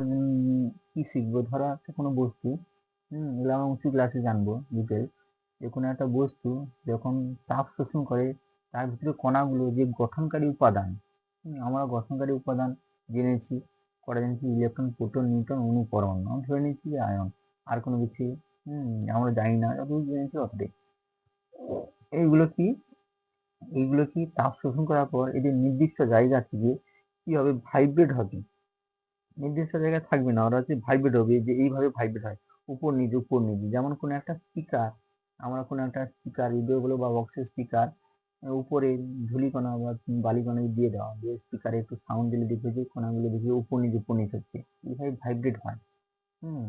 উম, কি শিখব? ধরো একটা কোনো বস্তু হম এগুলো আমরা উঁচু ক্লাসে জানব ডিটেল যে কোনো একটা বস্তু যখন তাপ শোষণ করে তার ভিতরে কণাগুলো যে গঠনকারী উপাদান আমরা গঠনকারী উপাদান জেনেছি কটা জেনেছি? ইলেকট্রন প্রোটন নিউট্রন অণু পরমাণু। আমরা ধরে নিয়েছি যে আয়ন আর কোনো কিছু হম আমরা জানি না যতটুকু জেনেছি অতটাই। এইগুলো কি? এইগুলো কি তাপ শোষণ করার পর এদের নির্দিষ্ট জায়গা থেকে কি হবে ভাইব্রেট হবে? নির্দিষ্ট জায়গায় থাকবে না। ওরা হচ্ছে ভাইব্রেট হবে, যে এইভাবে ভাইব্রেট হয়, উপর নিচে উপর নিচে। যেমন কোনো একটা স্পিকার আমরা কোনো একটা স্পিকার রেডিও বলো বা বক্সের স্পিকার উপরে ধূলিকণা বা বালিকণা দিয়ে দেওয়া দিয়ে স্পিকারে একটু সাউন্ড দিলে দেখবে যে কণাগুলো দেখবে উপর নিচে উপর নিচে হচ্ছে। এইভাবে ভাইব্রেট হয়। হুম,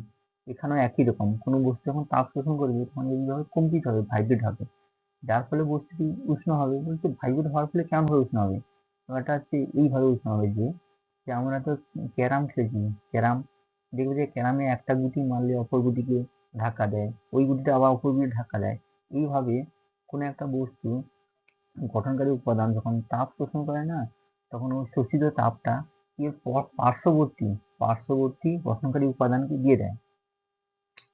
এখানেও একই রকম। কোনো বস্তু যখন তাপ শোষণ করবে, তখন এইভাবে কম্পিত হবে ভাইব্রেট হবে। যার ফলে বস্তুটি উষ্ণ হবে। বলতে ভাইব্রেট হওয়ার ফলে কেমন ভাবে উষ্ণ হবে? ব্যাপারটা হচ্ছে এইভাবে উষ্ণ হবে যে আমরা তো ক্যারাম খেলেছি। ক্যারাম, দেখবে যে ক্যারামে একটা গুটি মারলে অপর গুটিকে ধাক্কা দেয়। ওই গুটিটা আবার অপর গুটি ধাক্কা দেয়। এইভাবে কোনো একটা বস্তু গঠনকারী উপাদান যখন তাপ শোষণ করে না, তখন ওই শোষিত তাপটা এর পর পার্শ্ববর্তী পার্শ্ববর্তী গঠনকারী উপাদানকে দিয়ে দেয়।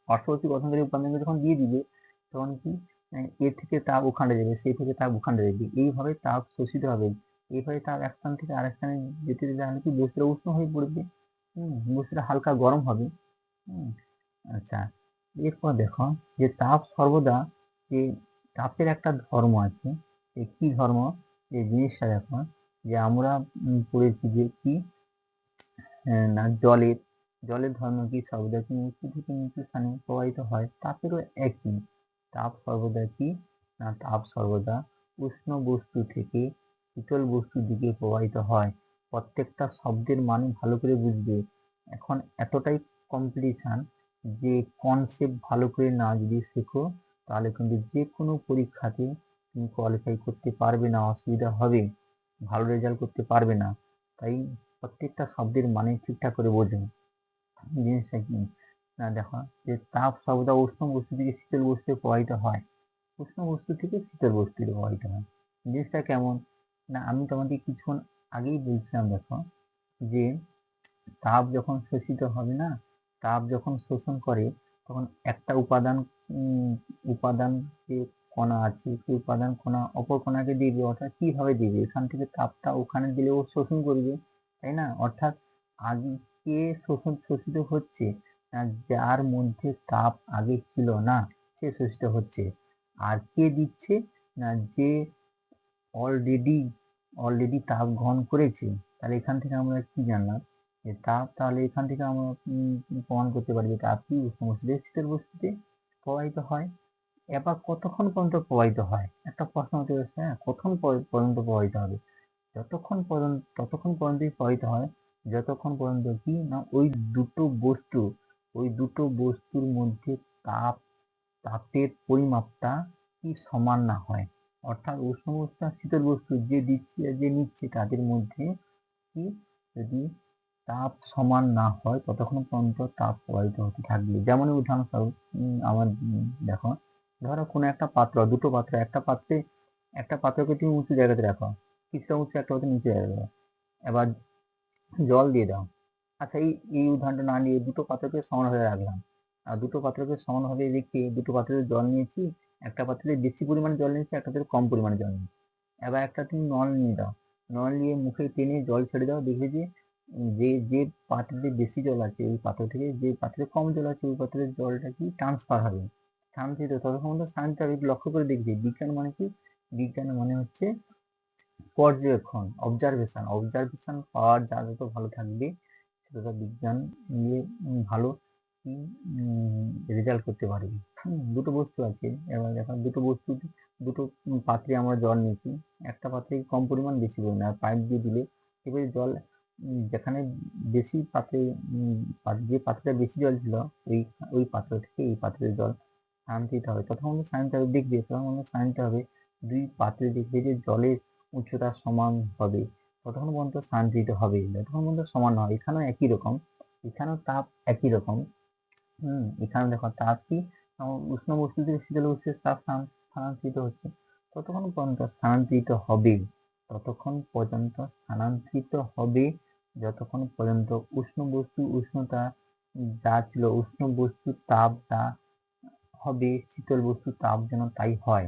পার্শ্ববর্তী গঠনকারী উপাদানকে যখন দিয়ে দিবে, তখন কি? এর থেকে তাপ ওখানে যাবে সেই থেকে তাপ ওখানে যাবে। এইভাবে তাপ শোষিত হবে। এইভাবে তাপ এক স্থান থেকে আরেক স্থানে যেতে যেতে তাহলে কি বস্তুটা উষ্ণ হয়ে পড়বে? হম বস্তুটা হালকা গরম হবে। আচ্ছা। এরপর দেখো যে তাপ সর্বদা যে তাপের একটা ধর্ম আছে। যে কি ধর্ম? যে জিনিসটা দেখো যে আমরা পড়েছি যে কি? আহ, না জলের। জলের ধর্ম কি? সর্বদা কি উঁচু থেকে নিচু স্থানে প্রবাহিত হয়? তাপেরও একই। তাপ সর্বদা কি? না তাপ সর্বদা উষ্ণ বস্তু থেকে শীতল বস্তুর দিকে প্রবাহিত হয়। প্রত্যেকটা শব্দের মানে ভালো করে বুঝবে। এখন এতটাই কম্পিটিশন যে কনসেপ্ট ভালো করে না যদি শেখো, তাহলে কিন্তু যে কোনো পরীক্ষাতে তুমি কোয়ালিফাই করতে পারবে না, অসুবিধা হবে। ভালো রেজাল্ট করতে পারবে না। তাই প্রত্যেকটা শব্দের মানে ঠিকঠাক করে বোঝো। জিনিসটা কি? না, দেখো, যে তাপ সর্বদা উষ্ণ বস্তু থেকে শীতল বস্তুতে প্রবাহিত হয়। উষ্ণ বস্তু থেকে শীতল বস্তুতে প্রবাহিত হয়। জিনিসটা কেমন? না, আমি তোমাদের কিছুক্ষণ আগেই বলছিলাম, দেখো, যে তাপ যখন শোষিত হবে না, তাপ যখন শোষণ করে, তখন একটা উপাদান উপাদান যে কণা আছে, সেই উপাদান কণা, অপর কণাকে দিবে অর্থাৎ কীভাবে দিবে এখান থেকে তাপটা ওখানে দিলে ও শোষণ করবে, তাই না? অর্থাৎ আগে কে শোষণ শোষিত হচ্ছে, না, যার মধ্যে তাপ আগে ছিল না, সে শোষিত হচ্ছে। আর কে দিচ্ছে? না, যে অলরেডি অলরেডি তাপ গ্রহণ করেছে, তাহলে এখান থেকে আমরা কি জানলাম? যে তাপ, তাহলে এখান থেকে আমরা প্রমাণ করতে পারি যে তাপ কি? বস্তুতে শীতল বস্তুতে প্রবাহিত হয়। এবার কতক্ষণ পর্যন্ত প্রবাহিত হয়? একটা প্রশ্ন হতে পারে হ্যাঁ কতক্ষণ পর- পর্যন্ত প্রবাহিত হবে? যতক্ষণ পর্যন্ত, ততক্ষণ পর্যন্তই প্রবাহিত হয়, যতক্ষণ পর্যন্ত কি? না, ওই দুটো বস্তু, ওই দুটো বস্তুর মধ্যে তাপ, তাপের পরিমাপটা কি সমান না হয়? অর্থাৎ উষ্ণ বস্তু আর শীতল বস্তু যে দিচ্ছে আর যে নিচ্ছে তাদের মধ্যে কি? যদি তাপ সমান না হয়, ততক্ষণ পর্যন্ত তাপ প্রবাহিত হতে থাকবে। যেমন উদাহরণস্বরূপ আমার দেখো, ধরো কোনো একটা পাত্র, দুটো পাত্র, একটা পাত্রে, একটা পাত্রকে তুমি উঁচু জায়গাতে রাখো, কিছুটা উঁচু, একটা পাত্র নিচু জায়গাতে এবার জল দিয়ে দাও। আচ্ছা এই এই উদাহরণটা না নিয়ে দুটো পাত্রকে সমানভাবে রাখলাম। আর দুটো পাত্রকে সমানভাবে রেখে দুটো পাত্রে জল নিয়েছি একটা পাত্রে বেশি পরিমাণে জল নিচ্ছে, একটা পাত্রে কম পরিমাণে জল নিচ্ছে। এবার একটা তুমি নল নিয়ে দাও। নল নিয়ে মুখে টেনে জল ছেড়ে দাও, দেখবে যে যে যে পাত্রে বেশি জল আছে, ওই পাত্র থেকে যে পাত্রে কম জল আছে, ওই পাত্রের জলটা কি ট্রান্সফার হবে। শান্তিতে ততক্ষণ তো শান্তি হবে লক্ষ্য করে দেখবে। বিজ্ঞান মানে কি? বিজ্ঞান মানে হচ্ছে পর্যবেক্ষণ অবজারভেশন অবজারভেশন পাওয়ার যা যত ভালো থাকবে তত বিজ্ঞান নিয়ে ভালো রেজাল্ট করতে পারবে দুটো বস্তু আছে। এবার দেখো, দুটো বস্তু, দুটো পাত্রে আমরা জল নিয়েছি। একটা পাত্রে কম পরিমাণ বেশি পরিমাণ, আর পাইপ দিয়ে দিলে এবারে জল যেখানে বেশি পাত্রে যে পাত্রে বেশি জল ছিল, ওই ওই পাত্র থেকে এই পাত্রের জল শান্তিতে হবে। তখন শান্তি হবে, দেখবে, তখন শান্তি হবে দুই পাত্রে দেখবে যে জলের উচ্চতা সমান হবে। ততক্ষণ পর্যন্ত শান্তিতে হবে। যতক্ষণ পর্যন্ত সমান হয়, এখানেও একই রকম, এখানেও তাপ একই রকম। হুম এখানে দেখো তাপ কি আহ, উষ্ণ বস্তু থেকে শীতল বস্তুতে তাপ স্থান- স্থানান্তরিত হচ্ছে। ততক্ষণ পর্যন্ত স্থানান্তরিত হবে। ততক্ষণ পর্যন্ত স্থানান্তরিত হবে। যতক্ষণ পর্যন্ত উষ্ণ বস্তু উষ্ণতা যা ছিল উষ্ণ বস্তুর তাপ যা হবে শীতল বস্তুর তাপ যেন তাই হয়।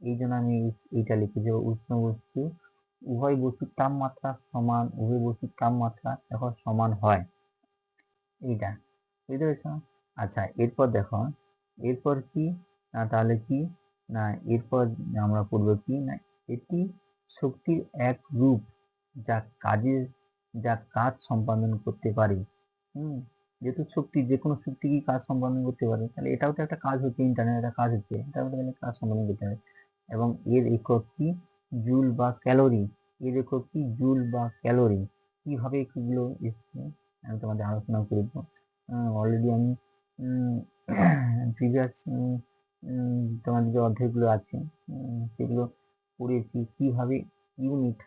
এই জন্য আমি এই- এইটা লিখেছি উষ্ণ বস্তু উভয় বস্তুর তাপমাত্রা সমান উভয় বস্তুর তাপমাত্রা যখন সমান হয়। এইটা বুঝতে পেরেছ? আচ্ছা এরপর দেখো, এরপর কি? না, তাহলে কি? না, এরপর আমরা পড়ব কি? না, এটি শক্তির এক রূপ যা কাজের, যা কাজ সম্পাদন করতে পারে। হুম, যেহেতু শক্তি, যে কোনো শক্তি কি কাজ সম্পাদন করতে পারে, তাহলে এটাও তো একটা কাজ হচ্ছে ইন্টারনেট একটা কাজ হচ্ছে, এটাও কাজ সম্পাদন করতে পারে। এবং এর একক কি? জুল বা ক্যালোরি। এর একক কি? জুল বা ক্যালোরি। কীভাবে এগুলো এসছে? আমি তোমাদের আলোচনা করব অলরেডি আমি প্রিভিয়াস তোমাদের যে অধ্যায়গুলো আছে সেগুলো পড়েছি। কীভাবে ইউনিট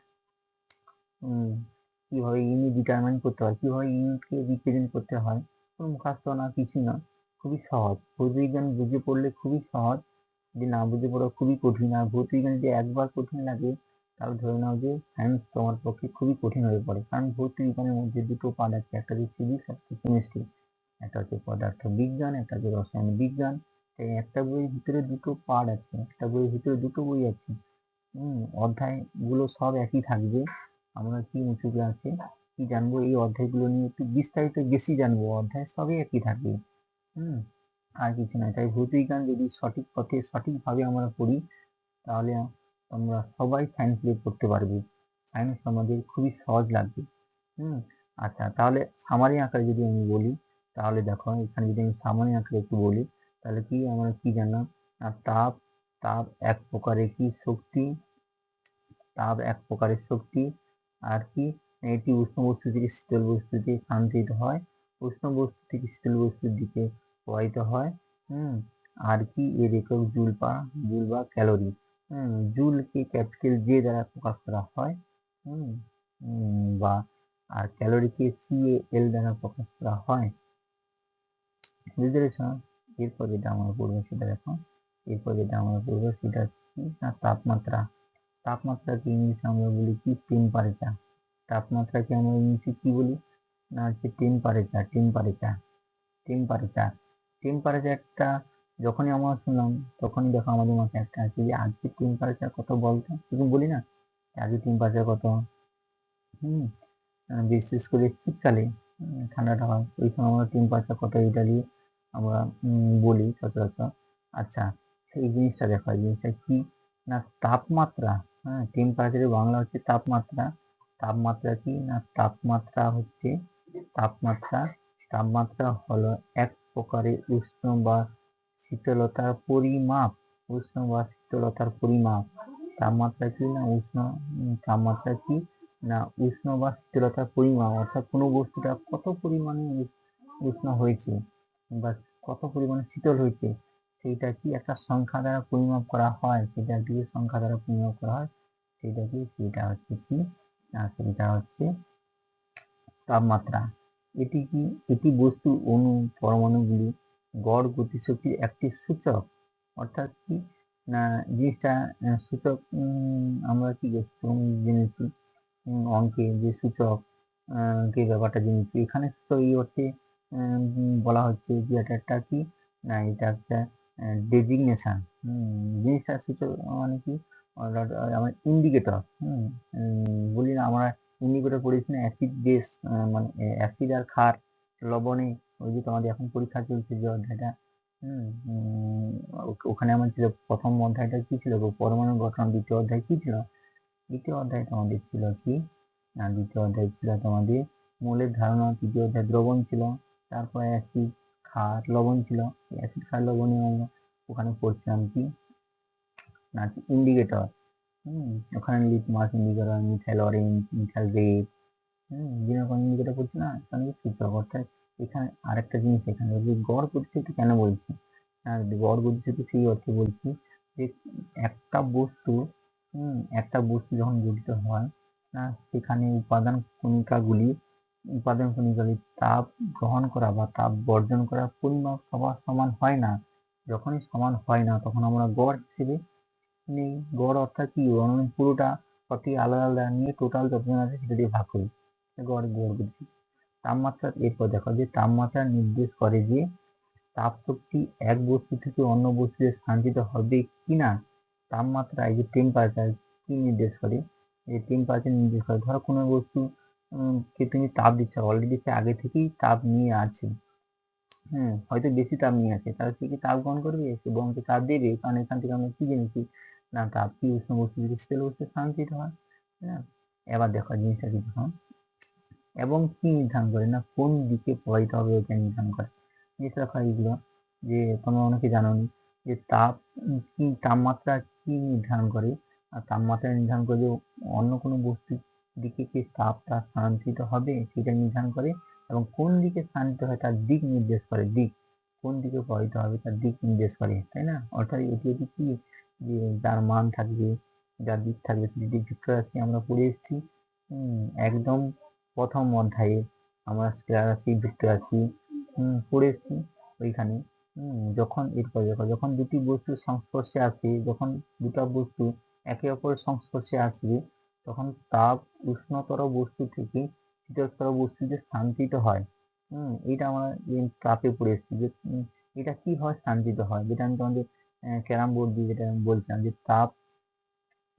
কীভাবে ইউনিট ডিটারমাইন করতে হয়, কীভাবে ইউনিটকে রিপ্রেজেন্ট করতে হয়, কোনো মুখাস্ত না, কিছু না, খুবই সহজ। ভৌতবিজ্ঞান বুঝে পড়লে খুবই সহজ, যদি না বুঝে পড়া খুবই কঠিন। আর ভৌতবিজ্ঞান যদি একবার কঠিন লাগে, তাহলে ধরে নাও যে সায়েন্স তোমার পক্ষে খুবই কঠিন হয়ে পড়ে। কারণ ভৌতবিজ্ঞানের মধ্যে দুটো পার্ট আছে, একটা হচ্ছে ফিজিক্স একটা কেমিস্ট্রি একটা হচ্ছে পদার্থ বিজ্ঞান, একটা হচ্ছে রসায়ন বিজ্ঞান। এই একটা বইয়ের ভিতরে দুটো পার্ট আছে, একটা বইয়ের ভিতরে দুটো বই আছে। হম, অধ্যায়গুলো সব একই থাকবে। আমরা কি উঁচু ক্লাসে কি জানব? এই অধ্যায়গুলো নিয়ে একটু বিস্তারিত বেশি জানব। অধ্যায় সবই একই থাকবে। হুম, আর কিছু নয়। তাই ভৌতবিজ্ঞান যদি সঠিক পথে সঠিকভাবে আমরা পড়ি, তাহলে আমরা সবাই সায়েন্স নিয়ে পড়তে পারবে। সায়েন্স আমাদের খুবই সহজ লাগবে। হুম আচ্ছা তাহলে সামারি আকারে যদি আমি বলি তাহলে দেখো, এখানে যদি আমি সামারি আকারে একটু বলি, তাহলে কি আমরা কি জানলাম? না, তাপ তাপ এক প্রকারের কি? শক্তি, তাপ এক প্রকারের শক্তি, আর কি? এটি উষ্ণ বস্তু থেকে শীতল বস্তুতে স্থানান্তরিত হয়, উষ্ণ বস্তু থেকে শীতল বস্তুর দিকে প্রবাহিত হয়, হুম? আর কি? এর একক জুল বা জুল বা ক্যালোরি, হুম? জুলকে ক্যাপিটাল জে দ্বারা প্রকাশ করা হয়, হুম? বা, আর ক্যালোরিকে সি এল দ্বারা প্রকাশ করা হয় পেরেছ এরপর যেটা আমরা পড়ব সেটা দেখো। এরপর যেটা আমরা পড়ব সেটা হচ্ছে না, তাপমাত্রা। তাপমাত্রাকে ইংলিশে আমরা বলি কি? টেম্পারেচার তাপমাত্রাকে আমরা ইংলিশে কি বলি? না, হচ্ছে টেম্পারেচার টেম্পারেচার টেম্পারেচার টেম্পারেচারটা যখনই আমরা শুনলাম, তখনই দেখো আমাদের মাথায় একটা আছে যে, আজকে টেম্পারেচার কত বলতো? তুমি বলি না, আজকে টেম্পারেচার কত? হুম বিশেষ করে শীতকালে ঠান্ডাটা হয়। ওই সময় আমরা টেম্পারেচার কত এটা দিয়ে আমরা বলি সচরাচর। আচ্ছা সেই জিনিসটা দেখো, এই জিনিসটা কি? না, তাপমাত্রা হ্যাঁ টেম্পারেচারের বাংলা হচ্ছে তাপমাত্রা। তাপমাত্রা কি? না, তাপমাত্রা হচ্ছে তাপমাত্রা। তাপমাত্রা হলো এক প্রকারের উষ্ণ বা শীতলতার পরিমাপ, উষ্ণ বা শীতলতার পরিমাপ। তাপমাত্রা কি না উষ্ণ? তাপমাত্রা কি? না, উষ্ণ বা শীতলতার পরিমাণ, অর্থাৎ কোনো বস্তুটা কত পরিমাণে উষ্ণ হয়েছে বা কত পরিমাণে শীতল হয়েছে, সেইটা কি একটা সংখ্যা দ্বারা পরিমাপ করা হয়? সেটা দিয়ে সংখ্যা দ্বারা পরিমাপ করা হয়। সেটা কি সেটা হচ্ছে কি? না সেটা হচ্ছে তাপমাত্রা। এটি কি, এটি বস্তু অণু পরমাণুগুলি গড় গতিশক্তির একটি সূচক? অর্থাৎ কি? না, জিনিসটা সূচক আমরা কি জেনেছি? অঙ্কে যে সূচক কে ব্যাপারটা জেনেছি এখানে তো এই অর্থে বলা হচ্ছে যে এটা একটা কি না, এটা একটা ডেজিগনেশন জিনিসটা সূচক মানে কি আমার ইন্ডিকেটর বলি না, আমরা ইন্ডিকেটর পড়েছি না অ্যাসিড বেস মানে অ্যাসিড আর ক্ষার লবণে, ওই যে তোমাদের এখন পরীক্ষা চলছে যে অধ্যায়টা ওখানে আমার ছিল প্রথম অধ্যায়টা কি ছিল? পরমাণু গঠন দ্বিতীয় অধ্যায় কি ছিল দ্বিতীয় অধ্যায় তোমাদের ছিল কি? না, দ্বিতীয় অধ্যায় ছিল তোমাদের মূলের ধারণা, তৃতীয় অধ্যায় দ্রবণ ছিল, তারপরে অ্যাসিড ক্ষার, লবণ ছিল। অ্যাসিড ক্ষার, লবণে আমরা ওখানে পড়ছিলাম কি? না ইন্ডিকেটর হুম, ওখানে litmus indicator methyl orange methyl red হুম, যেরকম ইন্ডিকেটর করছি না এখানে যে সূচক, অর্থাৎ এখানে আরেকটা জিনিস এখানে যে গড় গতিশক্তি কেন বলছি? গড় গতিশক্তি সেই অর্থে বলছি? যে একটা বস্তু একটা বস্তু যখন গঠিত হয় সেখানে উপাদান কণিকাগুলি উপাদান কণিকাগুলি তাপ গ্রহণ করা বা তাপ বর্জন করার পরিমাপ সবার সমান হয় না। যখনই সমান হয় না, তখন আমরা গড় হিসেবে নেই। গড় অর্থাৎ কি? পুরোটা প্রতি আলাদা আলাদা নিয়ে টোটাল যতজন আছে সেটা দিয়ে ভাগ করি। গড় গড় গতি তাপমাত্রা, এরপর দেখো যে তাপমাত্রা নির্দেশ করে যে তাপ শক্তি এক বস্তু থেকে অন্য বস্তুতে স্থানান্তরিত হবে কি না তাপমাত্রা এই যে টেম্পারেচার কি নির্দেশ করে, এই টেম্পারেচার নির্দেশ করে, ধরো কোনো বস্তু কে তুমি তাপ দিচ্ছ অলরেডি সে আগে থেকেই তাপ নিয়ে আছে। হ্যাঁ হয়তো বেশি তাপ নিয়ে আছে, তাহলে সে কি তাপ গ্রহণ করবে? সে বরং তো তাপ দেবে, কারণ এখান থেকে আমরা কি জেনেছি? না, তাপ কি উষ্ণ বস্তু থেকে শীতল বস্তু স্থানান্তরিত হয় হ্যাঁ? এবার দেখো জিনিসটা কি দেখো। এবং কি নির্ধারণ করে? না, কোন দিকে প্রবাহিত হবে ওইটা নির্ধারণ করে। জিনিসটা দেখো এইগুলো, যে তোমরা অনেকে জানো যে তাপ কি তাপমাত্রা কি নির্ধারণ করে? আর তাপমাত্রা নির্ধারণ করে যে অন্য কোনো বস্তুর দিকে কি তাপটা স্থানান্তরিত হবে সেটা নির্ধারণ করে? এবং কোন দিকে স্থানান্তরিত হয় তার দিক নির্দেশ করে? দিক। কোন দিকে প্রবাহিত হবে তার দিক নির্দেশ করে, তাই না? অর্থাৎ এটি এটি কি? যে যার মান থাকবে, যার দিক থাকবে সেটি যুক্ত রাশি আমরা পড়ে এসেছি। একদম প্রথম অধ্যায়ে আমরা স্কেলার রাশি যুক্ত পড়ে এসেছি ওইখানে। যখন এরপর দেখো যখন দুটি বস্তুর সংস্পর্শে আসে, যখন দুটা বস্তু একে অপরের সংস্পর্শে আসবে তখন তাপ উষ্ণতর বস্তু থেকে শীতলতর বস্তুতে স্থানান্তরিত হয়, হম, এটা আমরা তাপে পড়ে এসেছি, যে এটা কি হয়? স্থানান্তরিত হয়, যেটা আমি তোমাদের ক্যারাম বোর্ড দিয়ে যেটা আমি বলছিলাম, যে তাপ,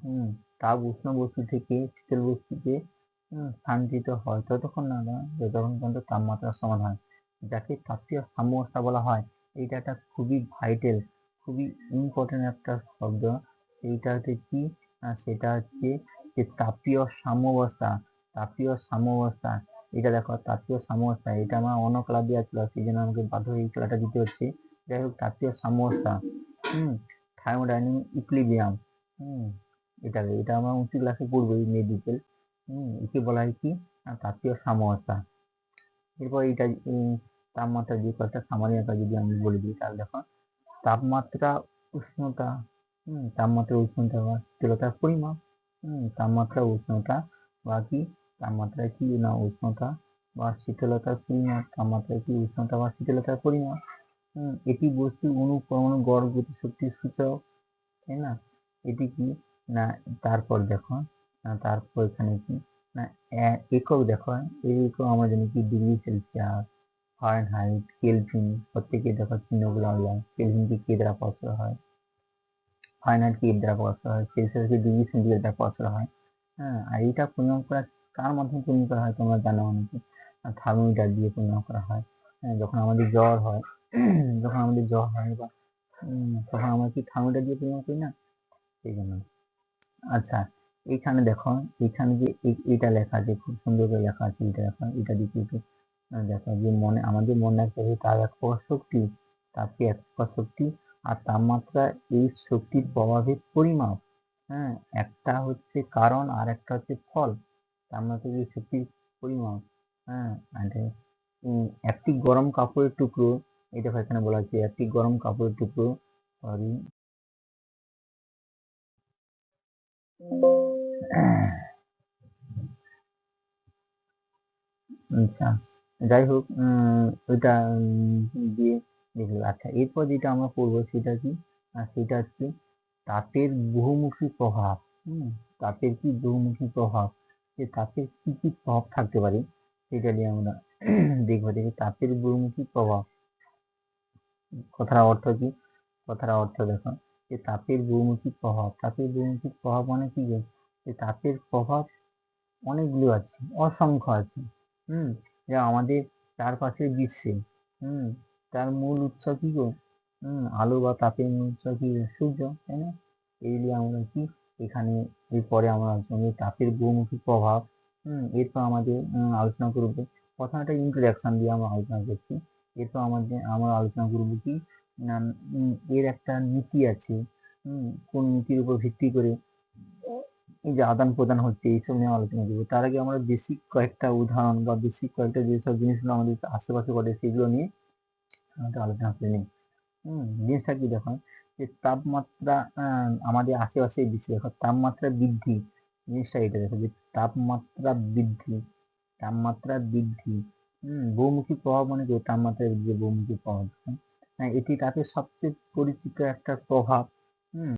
হম, তাপ উষ্ণ বস্তু থেকে শীতল বস্তুতে স্থানান্তরিত হয়, ততক্ষণ না, যতক্ষণ পর্যন্ত তাপমাত্রার সমান হয়, যাকে তাপীয় সাম্যাবস্থা বলা হয়। এইটা একটা খুবই ভাইটাল খুবই ইম্পর্টেন্ট একটা শব্দ। এইটা হচ্ছে কি? সেটা হচ্ছে যে তাপীয় সাম্যাবস্থা তাপীয় সাম্যাবস্থা। এটা দেখো তাপীয় সাম্যাবস্থা। এটা আমার অন্য দেওয়া ছিল সেই জন্য আমাকে বাধ্য হয়ে খেলাটা দিতে হচ্ছে। যাই হোক তাপীয় সাম্যাবস্থা। হুম থার্মোডাইনামিক ইকুইলিব্রিয়াম হুম এটা এটা আমার উঁচু ক্লাসে পড়ব এই মেডিকেল হুম একে বলা হয় কি? তাপীয় সাম্যাবস্থা। এরপর উম, তাপমাত্রা যে কয়েকটা সামান্য আকার যদি আমি বলে দিই, তাহলে দেখো তাপমাত্রা উষ্ণতা, হুম, তাপমাত্রা উষ্ণতা বা শীতলতার পরিমাপ, হুম, তাপমাত্রা উষ্ণতা বা কি তাপমাত্রা কি না উষ্ণতা বা শীতলতার পরিমাপ তাপমাত্রা কি উষ্ণতা বা শীতলতার পরিমাপ এটি বস্তু অণু পরমাণু গড় গতি শক্তির সূচক, তাই না? এটি কি? না, তারপর দেখো, না, তারপর এখানে কি? না একক দেখো এই একক আমরা জানি কি? Degree Celsius. ফারেনহাইট কেলভিন প্রত্যেকে দেখো চিহ্নগুলো আলাদা কেলভিনকে কে দ্বারা প্রকাশ করা হয়? ফারেনহাইট কে দ্বারা প্রকাশ করা হয় সেলসিয়াসকে ডিগ্রি সেন্টিগ্রেড দ্বারা প্রকাশ করা হয়? হ্যাঁ আর এইটা পরিমাপ করা কার মাধ্যমে পরিমাপ করা হয় তোমরা জানো অনেকে। থার্মোমিটার দিয়ে পরিমাপ করা হয়। হ্যাঁ যখন আমাদের জ্বর হয়, যখন আমাদের জ্বর হয় বা তখন আমরা কি থার্মোমিটার দিয়ে পরিমাপ করি না? সেই জন্য। আচ্ছা এইখানে দেখো, এইখানে যে এইটা লেখা আছে, খুব সুন্দর করে লেখা আছে এটা দেখো এটা একটু দেখো, যে মনে, আমাদের মনে একটা তার এক প্রকার শক্তি তাপকে এক প্রকার শক্তি? আর তাপমাত্রা এই শক্তির প্রভাবের পরিমাপ হ্যাঁ একটা হচ্ছে কারণ আর একটা হচ্ছে ফল। তাপমাত্রা এই শক্তির পরিমাপ হ্যাঁ একটি গরম কাপড়ের টুকরো এটা এখানে বলা আছে একটি গরম কাপড়ের টুকরো সরি আচ্ছা। যাই হোক ওইটা দিয়ে দেখল। আচ্ছা এরপর যেটা আমরা পড়ব সেটা কি? সেটা হচ্ছে তাপের বহুমুখী প্রভাব, হুম, তাপের কি বহুমুখী প্রভাব? যে তাপের কি কি প্রভাব থাকতে পারে, সেটা নিয়ে আমরা দেখব। দেখি, তাপের বহুমুখী প্রভাব, কথার অর্থ কি? কথার অর্থ দেখো, যে তাপের বহুমুখী প্রভাব, তাপের বহুমুখী প্রভাব মানে কি যে তাপের প্রভাব অনেকগুলো আছে, অসংখ্য আছে, হুম যা আমাদের চারপাশের বিশ্বে, হুম, তার মূল উৎস কি গো? হুম, আলো বা তাপের মূল উৎস কি সূর্য, তাই না? এই নিয়ে আমরা কি এখানে, এরপরে আমরা তাপের বহুমুখী প্রভাব, হুম, এরপর আমাদের আলোচনা করব। প্রথমে একটা ইন্ট্রোডাকশন দিয়ে আমরা আলোচনা করছি। এরপর আমাদের, আমরা আলোচনা করব কি এর একটা নীতি আছে, হুম, কোন নীতির উপর ভিত্তি করে যে আদান প্রদান হচ্ছে এইসব নিয়ে আলোচনা করব। তার আগে আমরা বেসিক কয়েকটা উদাহরণ বা বেসিক কয়েকটা যেসব জিনিসগুলো আমাদের আশেপাশে ঘটে সেগুলো নিয়ে আমাদের আলোচনা করে নিই। হম জিনিসটা কি দেখো যে তাপমাত্রা আমাদের আশেপাশে বেশি দেখো তাপমাত্রা বৃদ্ধি জিনিসটা এটা দেখো যে তাপমাত্রা বৃদ্ধি তাপমাত্রা বৃদ্ধি হম বহুমুখী প্রভাব মানে কি? তাপমাত্রা বৃদ্ধি বহুমুখী প্রভাব। হ্যাঁ, এটি তাপের সবচেয়ে পরিচিত একটা প্রভাব